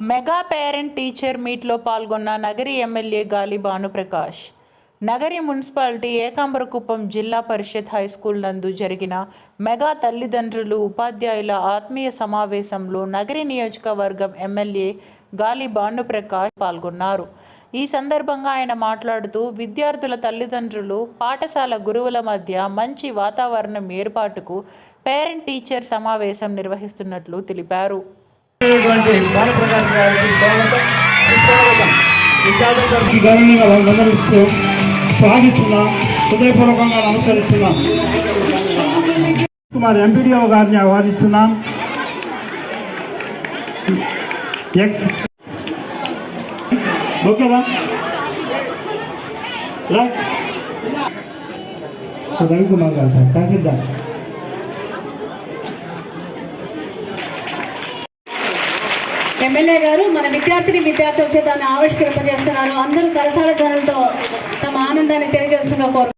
Mega parent teacher మీట్లో పాల్గొన్న Nagari MLA గాలి భానుప్రకాష్. నగరి మున్సిపాలిటీ ఏకాంబరకుప్పం జిల్లా పరిషత్ హై స్కూల్ నందు జరిగిన మెగా తల్లిదండ్రులు ఉపాధ్యాయుల ఆత్మీయ సమావేశంలో నగరి నియోజకవర్గం ఎమ్మెల్యే గాలి భానుప్రకాష్ పాల్గొన్నారు. ఈ సందర్భంగా ఆయన మాట్లాడుతూ విద్యార్థుల తల్లిదండ్రులు పాఠశాల గురువుల మధ్య మంచి వాతావరణం ఏర్పాటుకు పేరెంట్ టీచర్ సమావేశం నిర్వహిస్తున్నట్లు తెలిపారు. భానుప్రకాష్ గారికి స్వాగతం. గౌరవంగా హృదయపూర్వకంగా నమస్కరిస్తున్నాం. కుమార్ ఎంపీడీఓ గారిని ఆహ్వానిస్తున్నాం. ఎక్స్. ఓకేనా రవికుమార్ గారు సార్ తహసీల్దార్ ఎమ్మెల్యే గారు మన విద్యార్థిని విద్యార్థుల చేత దాన్ని ఆవిష్కరింపజేస్తున్నారు. అందరూ కరతాళ ధ్వనులతో తమ ఆనందాన్ని తెలియజేస్తున్న కోరు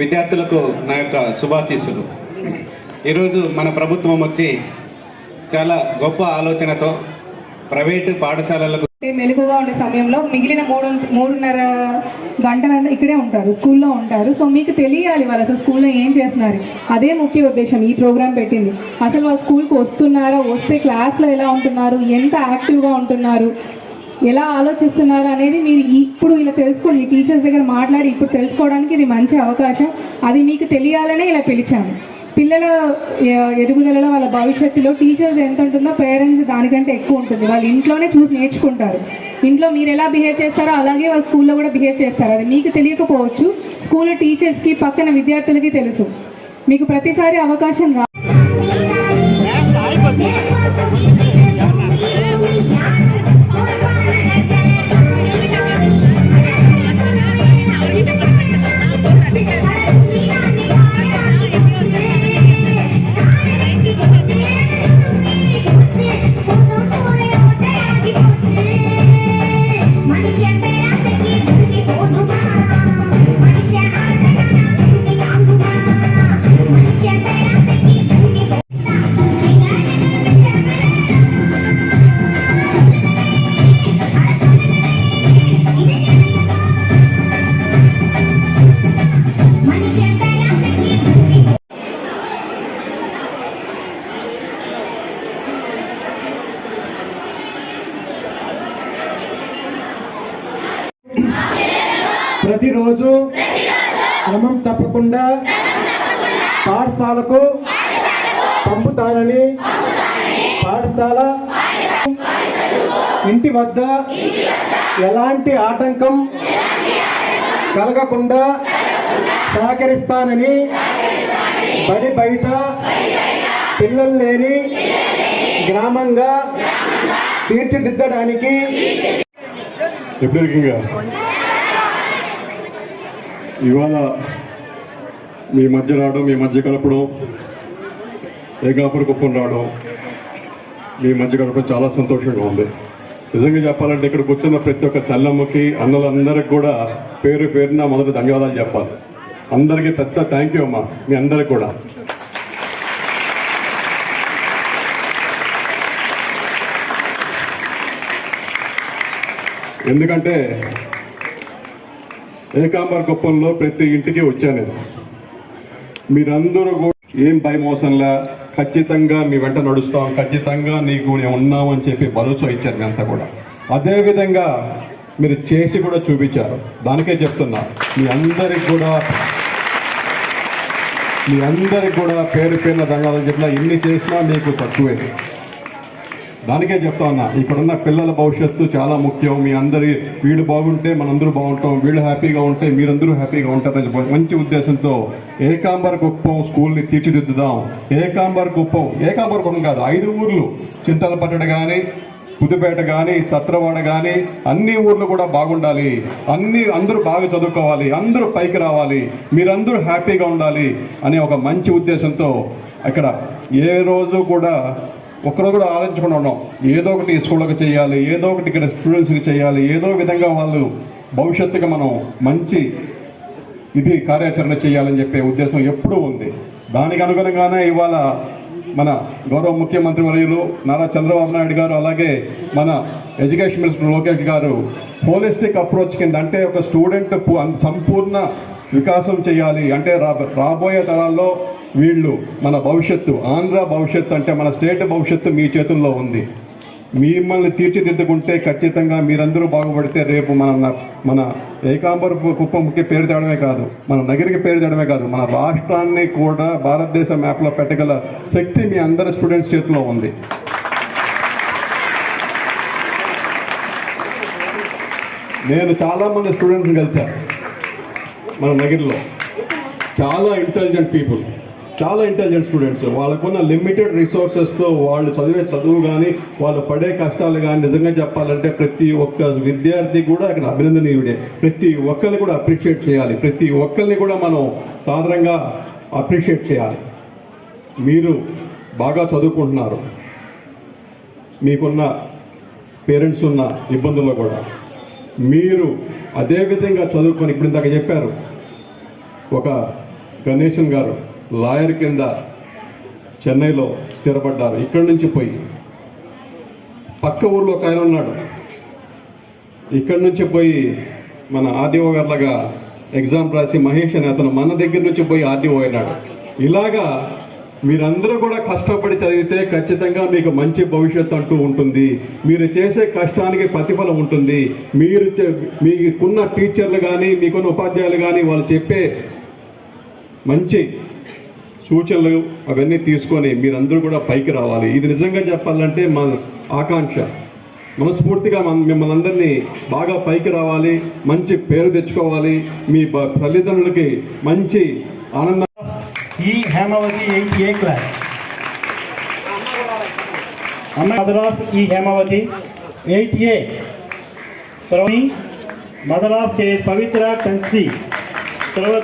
విద్యార్థులకు నా యొక్క శుభాశీస్సులు. ఈరోజు మన ప్రభుత్వం వచ్చి చాలా గొప్ప ఆలోచనతో ప్రైవేటు పాఠశాలలకు అంటే ఉండే సమయంలో మిగిలిన మూడు మూడున్నర గంటలంతా ఇక్కడే ఉంటారు స్కూల్లో ఉంటారు. సో మీకు తెలియాలి వాళ్ళు అసలు స్కూల్లో ఏం చేస్తున్నారు. అదే ముఖ్య ఉద్దేశం ఈ ప్రోగ్రాం పెట్టింది. అసలు వాళ్ళు స్కూల్కి వస్తున్నారా? వస్తే క్లాస్లో ఎలా ఉంటున్నారు? ఎంత యాక్టివ్గా ఉంటున్నారు? ఎలా ఆలోచిస్తున్నారు అనేది మీరు ఇప్పుడు ఇలా తెలుసుకోండి. మీ టీచర్స్ దగ్గర మాట్లాడి ఇప్పుడు తెలుసుకోవడానికి ఇది మంచి అవకాశం. అది మీకు తెలియాలనే ఇలా పిలిచాము పిల్లల ఎదుగుదలలో వాళ్ళ భవిష్యత్తులో టీచర్స్ ఎంత ఉంటుందో పేరెంట్స్ దానికంటే ఎక్కువ ఉంటుంది. వాళ్ళు ఇంట్లోనే చూసి నేర్చుకుంటారు. ఇంట్లో మీరు ఎలా బిహేవ్ చేస్తారో అలాగే వాళ్ళు స్కూల్లో కూడా బిహేవ్ చేస్తారు. అది మీకు తెలియకపోవచ్చు. స్కూల్లో టీచర్స్కి పక్కన విద్యార్థులకి తెలుసు. మీకు ప్రతిసారి అవకాశం రా Let's be ప్రతిరోజు క్రమం తప్పకుండా పాఠశాలకు పంపుతానని పాఠశాల ఇంటి వద్ద ఎలాంటి ఆటంకం కలగకుండా సహకరిస్తానని బడి బయట పిల్లలు లేని గ్రామంగా తీర్చిదిద్దడానికి ఎప్పటికీగా ఇవాళ మీ మధ్య రావడం మీ మధ్య కలపడం ఏకాపుర కుప్పం రావడం మీ మధ్య గడపడం చాలా సంతోషంగా ఉంది. నిజంగా చెప్పాలంటే ఇక్కడికి వచ్చిన ప్రతి ఒక్క తల్లమ్మకి అన్నలందరికి కూడా పేరు పేరున మొదటి ధన్యవాదాలు చెప్పాలి. అందరికీ పెద్ద థ్యాంక్ యూ అమ్మా మీ అందరికి కూడా. ఎందుకంటే ఏకాంబర్ కుప్పంలో ప్రతి ఇంటికి వచ్చాను. మీరందరూ కూడా ఏం భయం ఖచ్చితంగా మీ వెంట నడుస్తాం. ఖచ్చితంగా నీకు నేను ఉన్నామని చెప్పి భరోసా ఇచ్చారు మీ అంతా కూడా. అదేవిధంగా మీరు చేసి కూడా చూపించారు. దానికే చెప్తున్నా. మీ అందరికి కూడా మీ అందరికి కూడా పేరు పేరున దండాలని చెప్పినా ఎన్ని చేసినా మీకు తక్కువే. దానికే చెప్తా ఉన్నా ఇక్కడున్న పిల్లల భవిష్యత్తు చాలా ముఖ్యం. మీ అందరి వీళ్ళు బాగుంటే మనందరూ బాగుంటాం వీళ్ళు హ్యాపీగా ఉంటే మీరందరూ హ్యాపీగా ఉంటారని మంచి ఉద్దేశంతో ఏకాంబర్ కుప్పం స్కూల్ని తీర్చిదిద్దుదాం. ఏకాంబర్ కుప్పం ఏకాంబర్ కుప్పం కాదు ఐదు ఊర్లు. చింతలపట్టడు కానీ పుదుపేట కానీ సత్రవాడ కానీ అన్ని ఊర్లు కూడా బాగుండాలి. అన్ని అందరూ బాగా చదువుకోవాలి అందరూ పైకి రావాలి మీరందరూ హ్యాపీగా ఉండాలి అనే ఒక మంచి ఉద్దేశంతో అక్కడ ఏ రోజు కూడా ఒక్కరోజు కూడా ఆలోచించకుండా ఉన్నాం. ఏదో ఒకటి స్కూళ్ళకి చేయాలి ఏదో ఒకటి ఇక్కడ స్టూడెంట్స్కి చేయాలి ఏదో విధంగా వాళ్ళు భవిష్యత్తుగా మనం మంచి ఇది కార్యాచరణ చేయాలని చెప్పే ఉద్దేశం ఎప్పుడూ ఉంది. దానికి అనుగుణంగానే ఇవాళ మన గౌరవ ముఖ్యమంత్రి వర్యులు నారా చంద్రబాబు నాయుడు గారు అలాగే మన ఎడ్యుకేషన్ మినిస్టర్ లోకేష్ గారు హోలిస్టిక్ అప్రోచ్ కింద అంటే ఒక స్టూడెంట్ సంపూర్ణ వికాసం చేయాలి. అంటే రాబోయే తరాల్లో వీళ్ళు మన భవిష్యత్తు ఆంధ్ర భవిష్యత్తు అంటే మన స్టేట్ భవిష్యత్తు మీ చేతుల్లో ఉంది. మిమ్మల్ని తీర్చిదిద్దుకుంటే ఖచ్చితంగా మీరందరూ బాగుపడితే రేపు మన మన ఏకాంబర్ కుప్పంకి పేరు తేడమే కాదు మన నగరికి పేరు తేడమే కాదు మన రాష్ట్రాన్ని కూడా భారతదేశ మ్యాప్లో పెట్టగల శక్తి మీ అందరి స్టూడెంట్స్ చేతిలో ఉంది. నేను చాలామంది స్టూడెంట్స్ని కలిశాను మన నగిరిలో. చాలా ఇంటెలిజెంట్ పీపుల్ చాలా ఇంటెలిజెంట్ స్టూడెంట్స్ వాళ్ళకున్న లిమిటెడ్ రిసోర్సెస్తో వాళ్ళు చదివే చదువు కానీ వాళ్ళు పడే కష్టాలు కానీ నిజంగా చెప్పాలంటే ప్రతి ఒక్క విద్యార్థి కూడా అక్కడ అభినందనీయుడే. ప్రతి ఒక్కరిని కూడా అప్రిషియేట్ చేయాలి. ప్రతి ఒక్కరిని కూడా మనం సాధారణంగా అప్రిషియేట్ చేయాలి. మీరు బాగా చదువుకుంటున్నారు. మీకున్న పేరెంట్స్ ఉన్న ఇబ్బందుల్లో కూడా. మీరు అదే విధంగా చదువుకొని ఇప్పుడు ఇందాక చెప్పారు ఒక గణేశన్ గారు. లాయర్ కింద చెన్నైలో స్థిరపడ్డారు. ఇక్కడి నుంచి పోయి పక్క ఊర్లో ఒక ఆయన ఉన్నాడు. ఇక్కడి నుంచి పోయి మన ఆర్డీఓ గారులాగా ఎగ్జామ్ రాసి మహేష్ అని అతను మన దగ్గర నుంచి పోయి ఆర్డీఓ అయినాడు. ఇలాగా మీరందరూ కూడా కష్టపడి చదివితే ఖచ్చితంగా మీకు మంచి భవిష్యత్తు అంటూ ఉంటుంది. మీరు చేసే కష్టానికి ప్రతిఫలం ఉంటుంది. మీరు మీకున్న టీచర్లు కానీ మీకున్న ఉపాధ్యాయులు కానీ వాళ్ళు చెప్పే మంచి సూచనలు అవన్నీ తీసుకొని మీరందరూ కూడా పైకి రావాలి. ఇది నిజంగా చెప్పాలంటే మా ఆకాంక్ష. మనస్ఫూర్తిగా మన మిమ్మల్ని అందరినీ బాగా పైకి రావాలి మంచి పేరు తెచ్చుకోవాలి. మీ తల్లిదండ్రులకి మంచి ఆనందం. ఈ Hemavathi eighth A class? Mother of ఈ Hemavathi. Eighth A. Mother of K Pavitra కన్సీ తర్వాత